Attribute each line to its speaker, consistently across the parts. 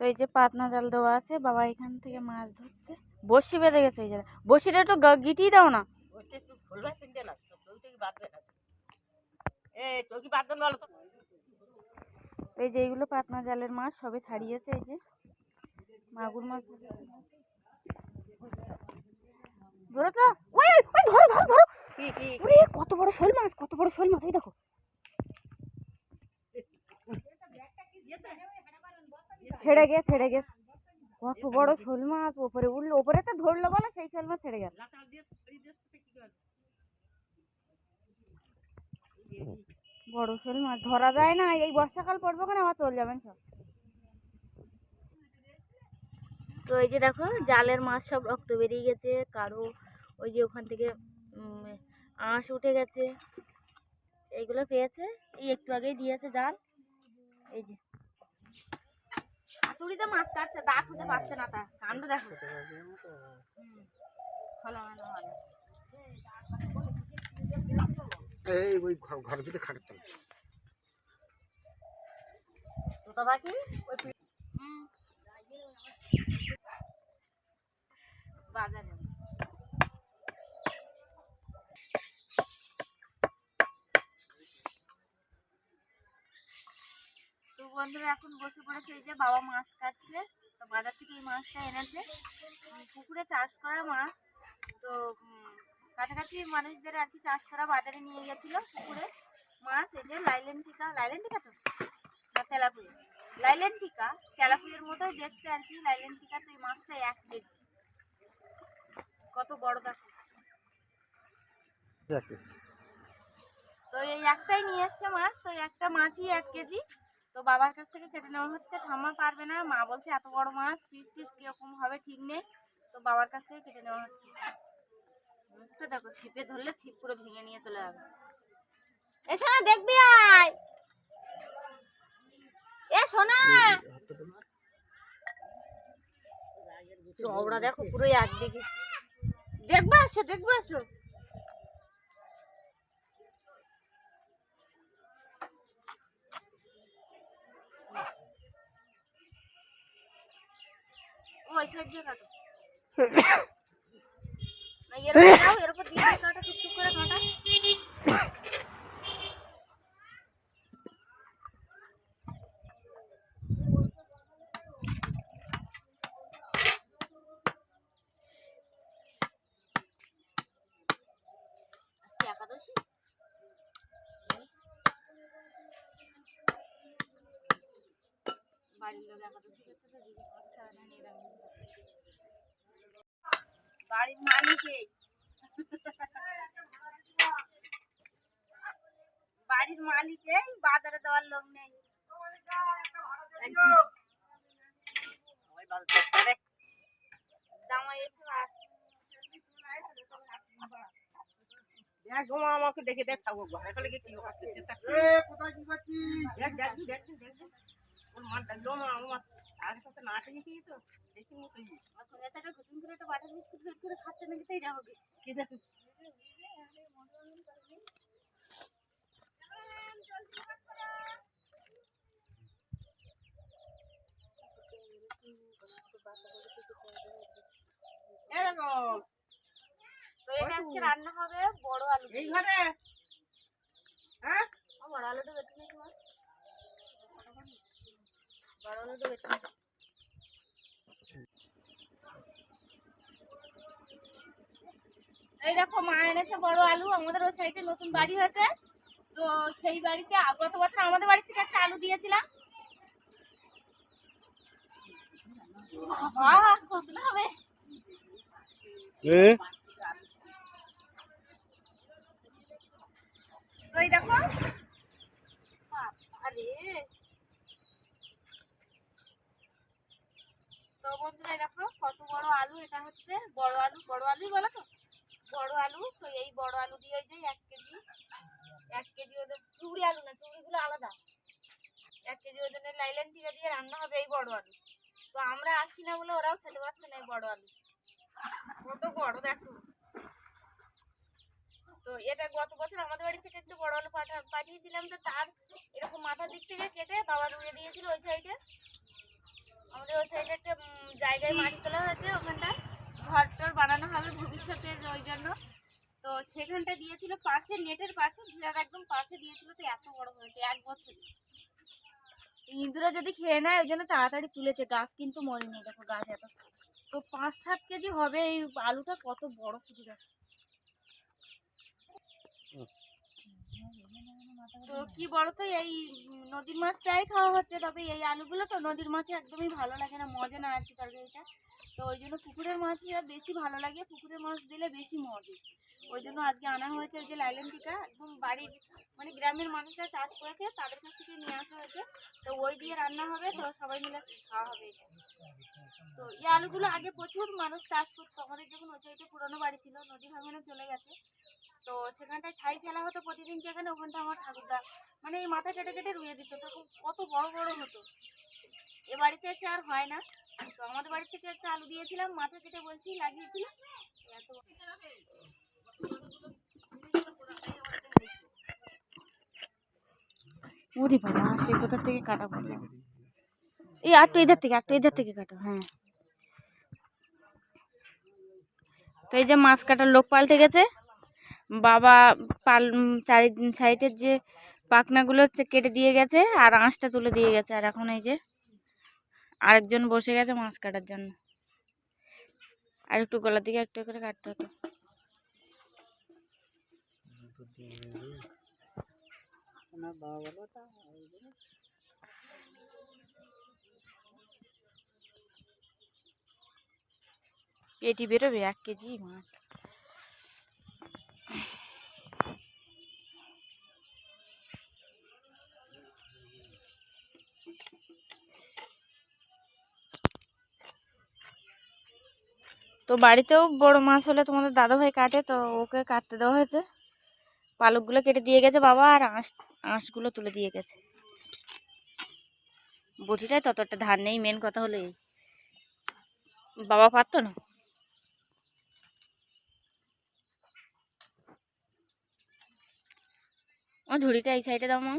Speaker 1: তো এই যে পাতনা জাল দেওয়া আছে বাবা এখান থেকে মাছ ধরছে। বসি বেঁধে গেছে এই জায়গায় বসিটা একটু গিটিয়ে দাও না। এই যে এইগুলো পাতনা জালের মাছ সবে ছাড়িয়েছে এই যে। মাগুর মাছ। ধরো তো। কত বড় শোল মাছ কত বড় শোল মাছ এই দেখো। ছেড়ে গে ছেড়ে গে কত বড় শোল মাছ ওপরে উঠল ওপরে তো ধরলো বলে সেই শোল মাছ ছেড়ে গেল? বড় শোল মাছ ধরা যায় না এই বর্ষাকাল পড়ব কেন আবার চলে যাবেন সব। তো এই যে দেখো জালের মাছ সব রক্ত বেরিয়ে গেছে কারও ওই যে ওখান থেকে উম, আঁশ উঠে গেছে। এইগুলো পেয়েছে এই একটু আগেই দিয়েছে জাল। এই যে। হাতুড়িতে মাছ কাটছে দাঁত হতে পারছে না তা কাণ্ড দেখো।
Speaker 2: এই ওই ঘর- ঘরের ভিতরে খাটের তলা
Speaker 1: তোতা পাখি? ওই বাজারে। বন্ধুরা এখন বসে পড়েছে এই যে বাবা মাছ কাটছে তো বাজার থেকে এই মাছটা এনেছে। পুকুরে চাষ করা মাছ তো কাছাকাছি মানুষদের আর কি চাষ করা বাজারে নিয়ে গেছিল পুকুরে মাছ এই যে লাইলেন টিকা। লাইলেন টিকা তো? না তেলাপুয়া। লাইলেন টিকা তেলাপুয়ের মতোই দেখতে আর কি লাইলেন টিকা তো এই মাছটা এক কেজি। কত বড় দেখো। তো এই একটাই নিয়ে এসছে মাছ তো একটা মাছই এক কেজি। তো বাবার কাছ থেকে কেটে নেওয়া হচ্ছে। ঠাম্মা পারবে না। মা বলছে এত বড় মাছ পিস টিস কীরকম হবে ঠিক নেই। তো বাবার কাছ থেকে কেটে নেওয়া হচ্ছে। মুখটা দেখো ছিপে ধরলে ছিপ পুরো ভেঙে নিয়ে চলে যাবে। না দেখবি আয়। এ সোনা। চওড়া দেখো পুরো একদিকে। দেখবে আসো দেখবে আসো ওই সাইড দিয়ে কাটো না এর উপর দাও এর উপর দিয়ে দিয়ে কাটো টুকটুক করে কাটা আজকে একাদশী বাড়ির লোক একাদশী করছে তো দিদি মাছ ছাড়া না নিরামিষ বাড়ির মালিকে বাড়ির মালিকে বাজারে দেওয়ার লোক নেই
Speaker 3: ওই বাল করতে রে।
Speaker 1: জামাই এসে আর
Speaker 3: দেখ গো মা, আমাকে দেখে দেখ থাকব ঘরে ফেলে গেছি ও হাসতে চেষ্টা করে। দেখ দেখ দেখ দেখ দেখ। ওর মা ডাকলো মা আমার তো
Speaker 1: এটা আজকে রান্না হবে বড় আলু
Speaker 3: এই ঘরে হ্যাঁ?
Speaker 1: বড় আলুটা বেটে নিই তোমার বড় আলুটা বেটে নিই এই দেখো মা এনেছে বড় আলু। আমাদের ওই সাইডে নতুন বাড়ি হয়েছে। তো সেই বাড়িতে গত বছর আমাদের বাড়ি থেকে একটা আলু দিয়েছিলাম। হবে? এই দেখো আরে তো বন্ধুরা এই দেখো কত বড় আলু হচ্ছে বড় আলু, বড় আলুই বলো তো? বড় আলু, তো এই বড় আলু দিয়ে ওই যে এক কেজি এক কেজি ওদের চুড়ি আলু না, চুড়িগুলো আলাদা। এক কেজি ওজনের লাইলেন টিকা দিয়ে রান্না হবে এই বড় আলু। তো আমরা আসি না বলে ওরাও খেতে পারছে না এই বড় আলু। কত বড়, দেখো। তো এটা গত বছর আমাদের বাড়ি থেকে একটু বড় আলু পাঠা পাঠিয়েছিলাম তো তার এরকম মাথার দিক থেকে কেটে বাবা রুয়ে দিয়েছিল ওই সাইডে। আমাদের ওই সাইডে একটা জায়গায় মাটি তোলা হয়েছে, ওখানটা। হবে ভবিষ্যতের ওই জন্য। তো সেখানটা দিয়েছিল পাশে, নেটের পাশে ঘিরার একদম পাশে দিয়েছিল, তো এত বড় হয়েছে, এক বছর। ইঁদুরা যদি খেয়ে নেয়, ওই জন্য তাড়াতাড়ি তুলেছে, গাছ কিন্তু মরেনি, দেখো গাছ এত। তো পাঁচ সাত কেজি হবে এই আলুটা, কত বড় শুধু দেখো তো কি বলতো, এই নদীর মাছ প্রায় খাওয়া হচ্ছে, তবে এই আলুগুলো তো নদীর মাছে একদমই ভালো লাগে না, মজা না আর কি তরকারিটা। তো ওই জন্য পুকুরের মাছই আর বেশি ভালো লাগে, পুকুরের মাছ দিলে বেশি মজা। ওই জন্য আজকে আনা হয়েছে যে লাইলেন টিকা, একদম বাড়ির মানে গ্রামের মানুষরা চাষ করেছে, তাদের কাছ থেকে নিয়ে আসা হয়েছে। তো ওই দিয়ে রান্না হবে, তো সবাই মিলে খাওয়া হবে। তো এই আলুগুলো আগে প্রচুর মানুষ চাষ করতো, আমাদের যখন ওই সাইডে পুরোনো বাড়ি ছিল, নদী ভাঙনে চলে গেছে। তো সেখানটায় ছাই ফেলা হতো প্রতিদিন, যেখানে ওখানটা আমার ঠাকুরদা মানে এই মাথা কেটে কেটে রুয়ে দিত, তখন কত বড় বড় হতো। এ বাড়িতে এসে আর হয় না। তো আমাদের বাড়ি থেকে একটা আলু দিয়েছিলাম, মাথা কেটে বলছি লাগিয়েছিলাম সে থেকে কাটা এই এধার থেকে এধার থেকে কাটো হ্যাঁ। তো এই যে মাছ কাটার লোক গেছে। বাবা পাল চারি, সাইডের যে পাখনাগুলো কেটে দিয়ে গেছে, আর আঁশটা তুলে দিয়ে গেছে, আর এখন এই যে আরেকজন বসে গেছে মাছ কাটার জন্য। আর একটু গলার দিকে একটু করে কাটতে হতো। পেটি বেরোবে এক কেজি মাছ। তো বাড়িতেও বড় মাছ হলে তোমাদের দাদা ভাই কাটে, তো ওকে কাটতে দেওয়া হয়েছে। পালকগুলো কেটে দিয়ে গেছে বাবা, আর আঁশ, আঁশগুলো তুলে দিয়ে গেছে। বটিটায় ততটা ধার নেই মেন কথা হলো এই। বাবা পারতো না? ও, ঝুড়িটা এই সাইডে দাও মা।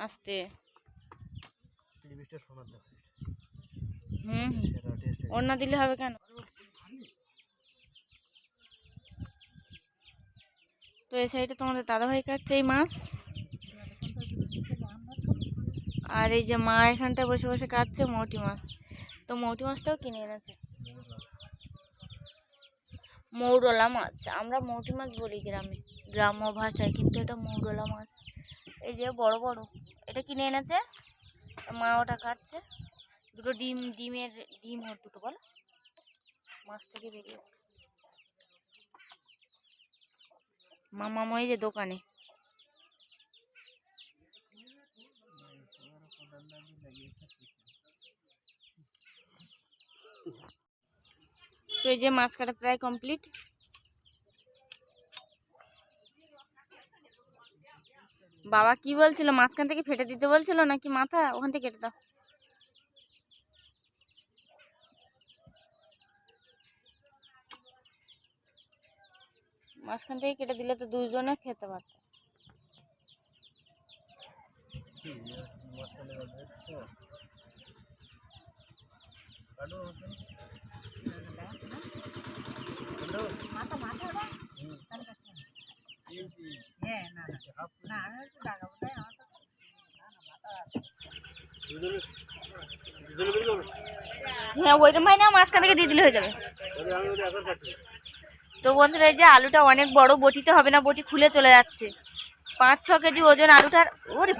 Speaker 1: আস্তে। হুম ওর দিলে হবে কেন? তো এই সাইডে তোমাদের দাদাভাই কাটছে এই মাছ। আর এই যে মা এখানটায় বসে বসে কাটছে মৌটি মাছ। তো মৌটি মাছটাও কিনে এনেছে। মৌরলা মাছ। আমরা মৌটি মাছ বলি গ্রামে গ্রাম্য ভাষায় কিন্তু এটা মৌরলা মাছ। এই যে বড় বড়। এটা কিনে এনেছে। মা ওটা কাটছে দুটো ডিম, ডিমের, ডিম ওর দুটো, বল। মাছ থেকে বেরিয়ে মামা মই যে দোকানে। তো এই যে মাছ কাটা প্রায় কমপ্লিট। বাবা কি বলছিল? মাঝখান থেকে ফেটে দিতে বলছিল নাকি মাথা? ওখান থেকে কেটে দাও। মাঝখান থেকে কেটে দিলে তো দুইজনে খেতে পারত।
Speaker 3: হ্যাঁ না না না আমি একটু লাগাবো তাই আমার তো
Speaker 1: হ্যাঁ ওইরকম ভাই না, মাঝখান থেকে দিয়ে দিলে হয়ে যাবে। তো বন্ধুরা, এই যে আলুটা অনেক বড়, বটিতে হবে না, বটি খুলে চলে যাচ্ছে। পাঁচ, ছ কেজি ওজন আলুটার, ওরে।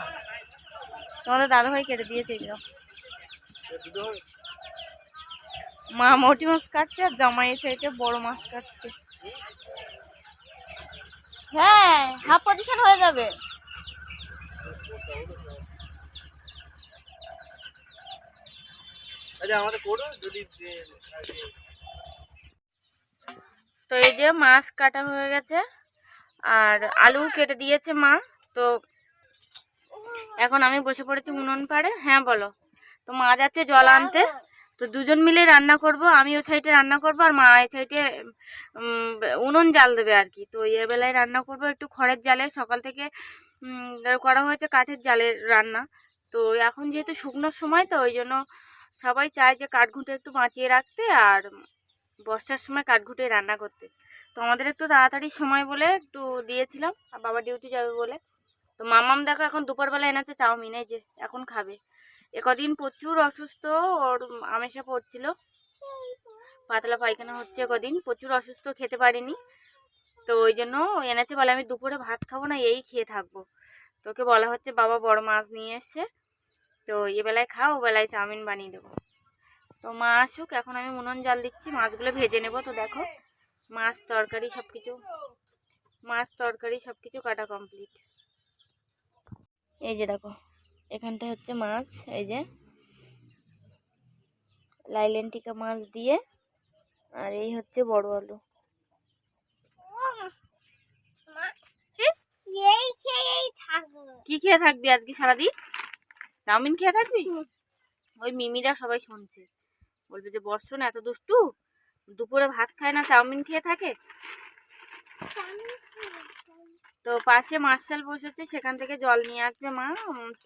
Speaker 1: তোমাদের দাদাভাই কেটে দিয়েছে এগুলো। মা মোটি মাছ কাটছে আর জামাই এসে এটা বড় মাছ কাটছে। হ্যাঁ হাফ পজিশন হয়ে যাবে। তো এই যে মাছ কাটা হয়ে গেছে আর আলু কেটে দিয়েছে মা তো এখন আমি বসে পড়েছি উনুন পাড়ে। হ্যাঁ বলো। তো মা যাচ্ছে জল আনতে। হ্যাঁ, তো দুজন মিলে রান্না করব, আমি ওই সাইডে রান্না করব আর মা এই সাইডে উনুন জাল দেবে আর কি। তো এ বেলায় রান্না করব একটু খড়ের জালে, সকাল থেকে করা হয়েছে কাঠের জালের রান্না। তো এখন যেহেতু শুকনোর সময়, তো ওই জন্য সবাই চায় যে কাঠঘুঁটে একটু বাঁচিয়ে রাখতে আর বর্ষার সময় কাঠঘুটে রান্না করতে। তো আমাদের একটু তাড়াতাড়ি সময় বলে একটু দিয়েছিলাম, আর বাবা ডিউটি যাবে বলে। তো মামাম দেখো এখন দুপুরবেলা এনেছে চাউমিন, এই যে এখন খাবে। এ কদিন প্রচুর অসুস্থ, ওর আমেশা পড়ছিল। পাতলা পায়খানা হচ্ছে কদিন প্রচুর অসুস্থ, খেতে পারিনি। তো ওই জন্য এনেছে বলে, আমি দুপুরে ভাত খাব না, এই খেয়ে থাকব। তোকে বলা হচ্ছে, বাবা বড় মাছ নিয়ে এসছে। তো এ বেলায় খাও বেলায় চাউমিন বানিয়ে দেবো। তো মা আসুক, এখন আমি উনুন জাল দিচ্ছি, মাছগুলো ভেজে নেব। তো দেখো, মাছ তরকারি সব কিছু মাছ তরকারি সব কিছু কাটা কমপ্লিট এই যে দেখো এখানটা হচ্ছে মাছ এই যে লাইলেন্টিকা মাছ দিয়ে আর এই হচ্ছে বড় আলু। কি খেয়ে থাকবি আজকে সারাদিন? চাউমিন খেয়ে থাকবি? ওই মিমিরা সবাই শুনছে। বলবে যে বর্ষণ এত দুষ্টু? দুপুরে ভাত খায় না চাউমিন খেয়ে থাকে? তো পাশে মার্শাল বসেছে, সেখান থেকে জল নিয়ে আসবে মা।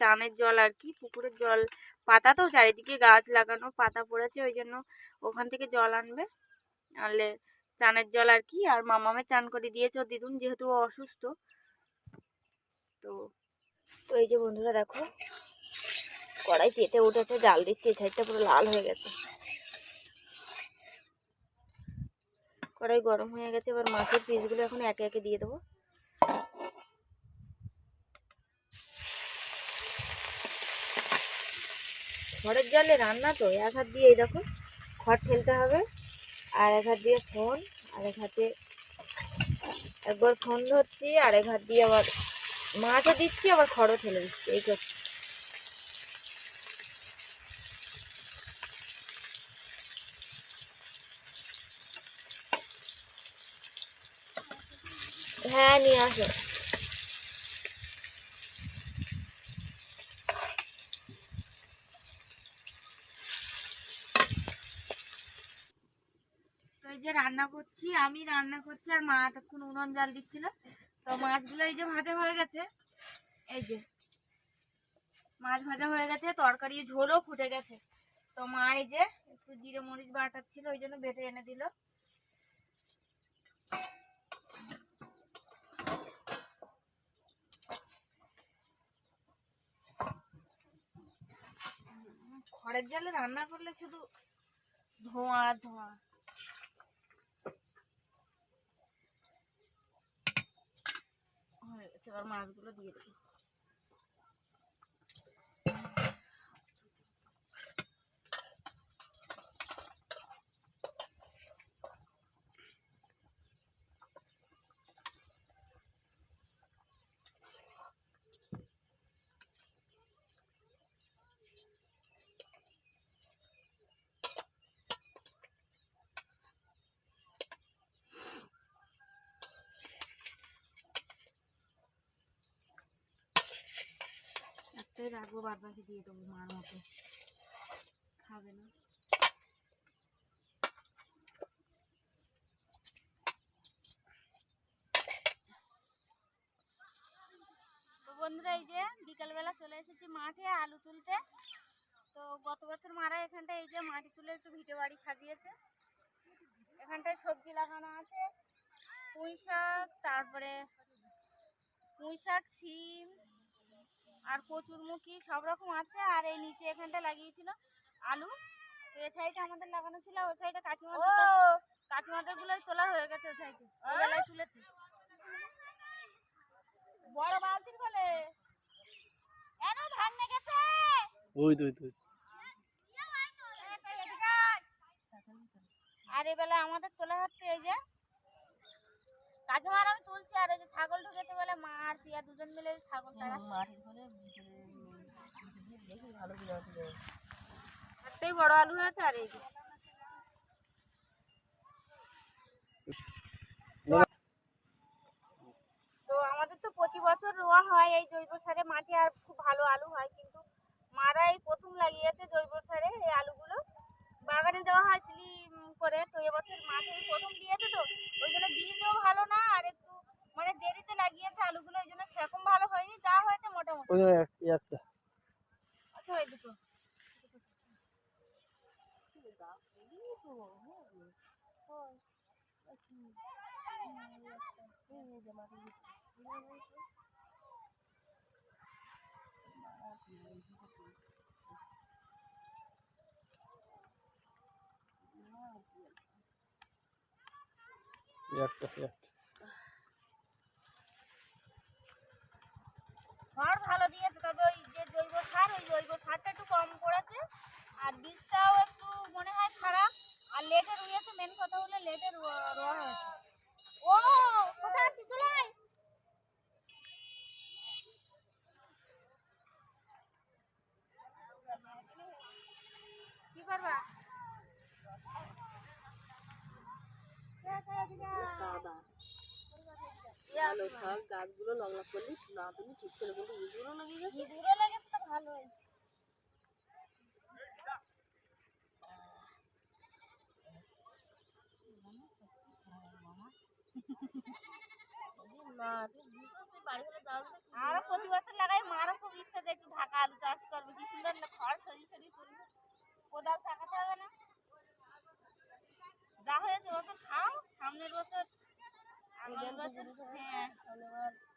Speaker 1: চানের জল আর কি, পুকুরের জল। পাতা তো চারিদিকে গাছ লাগানো, পাতা পড়েছে, ওই জন্য ওখান থেকে জল আনবে। আনলে চানের জল আর কি, আর মামামে চান করে দিয়েছে ওর দিদুন, যেহেতু অসুস্থ। তো তো এই যে বন্ধুরা দেখো, কড়াই পেতে উঠেছে, জাল দিচ্ছে, এই পুরো লাল হয়ে গেছে। কড়াই গরম হয়ে গেছে, এবার মাছের পিসগুলো এখন একে একে দিয়ে দেবো। খড়ের জলে রান্না তো, এক হাত দিয়ে এই দেখো খড় ঠেলতে হবে, আর এক হাত দিয়ে ফোন, আর এক হাতে, একবার ফোন ধরছি, আর এক হাত দিয়ে আবার মাছও দিচ্ছি, আবার খড়ও ঠেলে দিচ্ছি, এই করছি। হ্যাঁ নিয়ে আসো। রান্না করছি, আমি রান্না করছি আর মা তখন উনুন জাল দিচ্ছিল। তো মাছগুলো এই যে ভাজা হয়ে গেছে, এই যে মাছ ভাজা হয়ে গেছে, তরকারি ঝোলও ফুটে গেছে। তো মা এই যে একটু জিরে মরিচ বাটাচ্ছিল, ওই জন্য বেটে এনে দিল। খড়ের জালে রান্না করলে শুধু ধোঁয়া ধোঁয়া হয়ে গেছে এবার মাছগুলো দিয়ে দেবো একটাই রাখব বাদ বাকি দিয়ে দেবো মার মতো। খাবে না। বন্ধুরা, এই যে বিকালবেলা চলে এসেছি মাঠে আলু তুলতে। তো গত বছর মারা এখানটায় এই যে মাটি তুলে একটু ভিটে বাড়ি সাজিয়েছে। এখানটায় সবজি লাগানো আছে। পুঁই শাক, তারপরে পুঁই শাক সিম আর কচুরমুখী সব রকম আছে আর এই নিচে এখানটা লাগিয়েছিল আলু। তো এই সাইডে আমাদের লাগানো ছিল ওই সাইডে কাকিমাদের কাকিমাদের গুলোই তোলা হয়ে গেছে ওই সাইডে বেলায় তুলেছে। বড় বালতির ফলে এন ধান নেগেছে
Speaker 4: ওই তো ওই তো
Speaker 1: আর এই বেলায় আমাদের তোলা হচ্ছে এই যে কাকিমার আমি তুলছি আর এই যে ছাগল ঢুকেছে বলে মা আর পিয়া দুজন মিলে ছাগল একটাই বড় আলু হয়েছে আর এই যে। তো আমাদের তো প্রতি বছর রোয়া হয় এই জৈব সারে মাটি আর খুব ভালো আলু হয় কিন্তু মারা এই প্রথম লাগিয়েছে জৈব সারে এই আলুগুলো। বাগানে দেওয়া হয় তুলি করে তো এবছর মাঠে প্রথম দিয়েছে তো ওই জন্য বীজও ভালো না আর একটু মানে দেরিতে লাগিয়েছে আলুগুলো ওই জন্য সেরকম ভালো হয়নি যা হয়েছে মোটামুটি।
Speaker 4: ওই এক- একটা
Speaker 1: আচ্ছা ওই দুটো।
Speaker 4: এই একটা একটা।
Speaker 1: তবে ওই যে জৈব সার, ওই জৈব সারটা একটু কম পড়েছে। আর বীজটাও একটু মনে হয় খারাপ। আর লেটে রুইয়েছে মেন কথা হলো লেটে রোয়া হয়েছে। কি আরও প্রতি বছর লাগাই, মারও খুব ইচ্ছা যে একটু ঢাকা আলু চাষ করব, কি সুন্দর না, খড় সরি সরি কোদাল থাকাতে হবে না। যা হয়েছে, ও খাও। আগামী বছর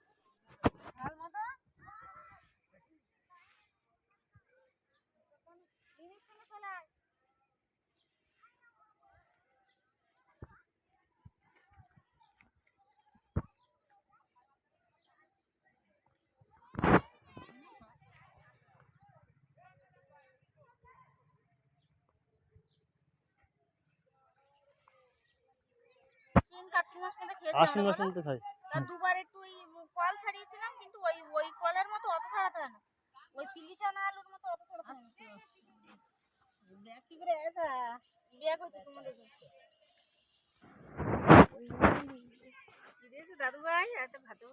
Speaker 1: মাস মধ্যে খেয়েছি
Speaker 4: আশ্বিন মাস মধ্যে খাই।
Speaker 1: দুবার একটু ওই কল ছাড়িয়েছিলাম কিন্তু ওই ওই কলের মতো অত ছাড়াতে হয় না। ওই পিলি চানা আলুর মতো অত ছাড়াতে হয় না। ব্যাগ করে এটা ব্যাগ হচ্ছে তোমাদের দাদু ভাই একটা ভাতে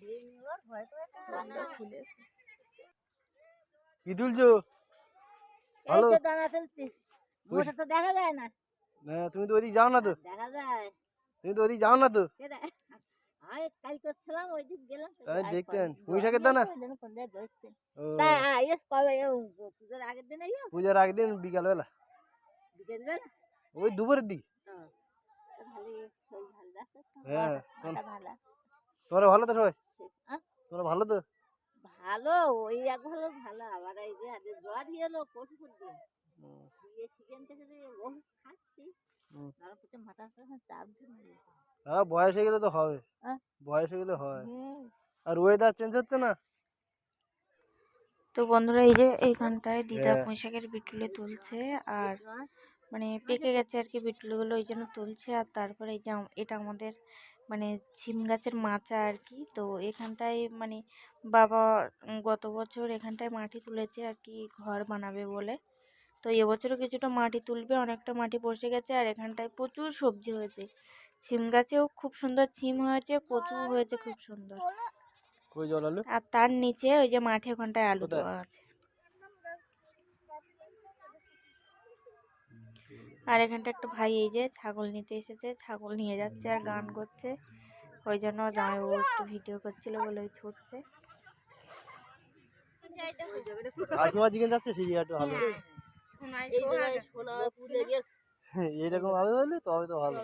Speaker 1: দিয়ে নেওয়ার ভয় তো একটা খুলেছে
Speaker 4: কি তুলছো ভালো
Speaker 1: দানা ফেলছি মোটা তো দেখা যায় না।
Speaker 4: না তুমি তো ওদিক যাও না তো।
Speaker 1: দেখা যায়।
Speaker 4: তুমি তো ওদিক যাও না তো।
Speaker 1: পুজোর আগের দিন আইও
Speaker 4: পূজার আগের দিন বিকালবেলা।
Speaker 1: বেলা
Speaker 4: ওই দুপুরের দিকে? হ্যাঁ, তোমরা ভালো তো সবাই? তোমরা ভালো তো?
Speaker 1: ভালো ওই এক ভালো ভালো। আবার এই যে জ্বর হলো
Speaker 4: হুম।
Speaker 1: দিয়ে চিকেন থেকে যে খাচ্ছি।
Speaker 4: হ্যাঁ বয়স হয়ে গেলে তো হবে।
Speaker 1: হ্যাঁ?
Speaker 4: বয়স হয়ে গেলে হয়। আর ওয়েদার চেঞ্জ হচ্ছে না?
Speaker 5: তো বন্ধুরা এই যে এইখানটায় দিদা
Speaker 4: হ্যাঁ।
Speaker 5: পুঁইশাকের বিটুলে তুলছে আর মানে পেকে গেছে আর কি বিটুলগুলো ওই জন্য তুলছে। আর তারপরে এই যে এটা আমাদের মানে ছিম গাছের মাচা আর কি। তো এখানটায় মানে বাবা গত বছর এখানটায় মাটি তুলেছে আর কি ঘর বানাবে বলে। তো এবছরও কিছুটা মাটি তুলবে অনেকটা মাটি বসে গেছে আর এখানটায় প্রচুর সবজি হয়েছে। ছিম গাছেও খুব সুন্দর ছিম হয়েছে কচু হয়েছে খুব সুন্দর। আর তার নিচে ওই যে মাঠে ওখানটায় আলু দেওয়া আছে। আর এখানটা একটা ভাই এই যে ছাগল নিতে এসেছে ছাগল নিয়ে যাচ্ছে আর গান করছে। ওই জন্য ও একটু ভিডিও করছিল বলে ওই ছুটছে।
Speaker 4: চিকেন যাচ্ছে এইরকম আলু হলে তবে তো ভালো।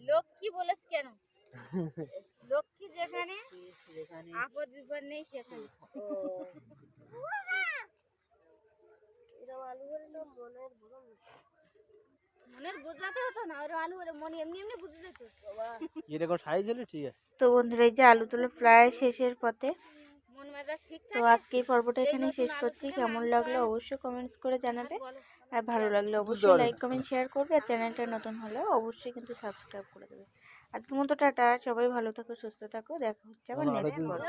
Speaker 1: লক্ষ্মী বলেছ কেন? লক্ষ্মী যেখানে? আপদ বিপদ নেই সেখানে।
Speaker 3: আলু তো মনের বড়
Speaker 1: মনের বোঝাতে হতো না ওর আলু মনে এমনি এমনি বুঝে যেত।
Speaker 4: এরকম সাইজ হলে ঠিক আছে।
Speaker 5: তো বন্ধুরা এই যে আলু তুলে প্রায় শেষের পথে। তো আজকে এই পর্বটা এখানে শেষ করছি। কেমন লাগল অবশ্যই কমেন্টস করে জানাবে। আর ভালো লাগলে অবশ্যই লাইক কমেন্ট শেয়ার করবে আর চ্যানেলটা নতুন হলে অবশ্যই কিন্তু সাবস্ক্রাইব করে দেবে। আজকের মতো টাটা সবাই ভালো থাকো সুস্থ থাকো দেখা হচ্ছে আবার নেক্সট পর্ব।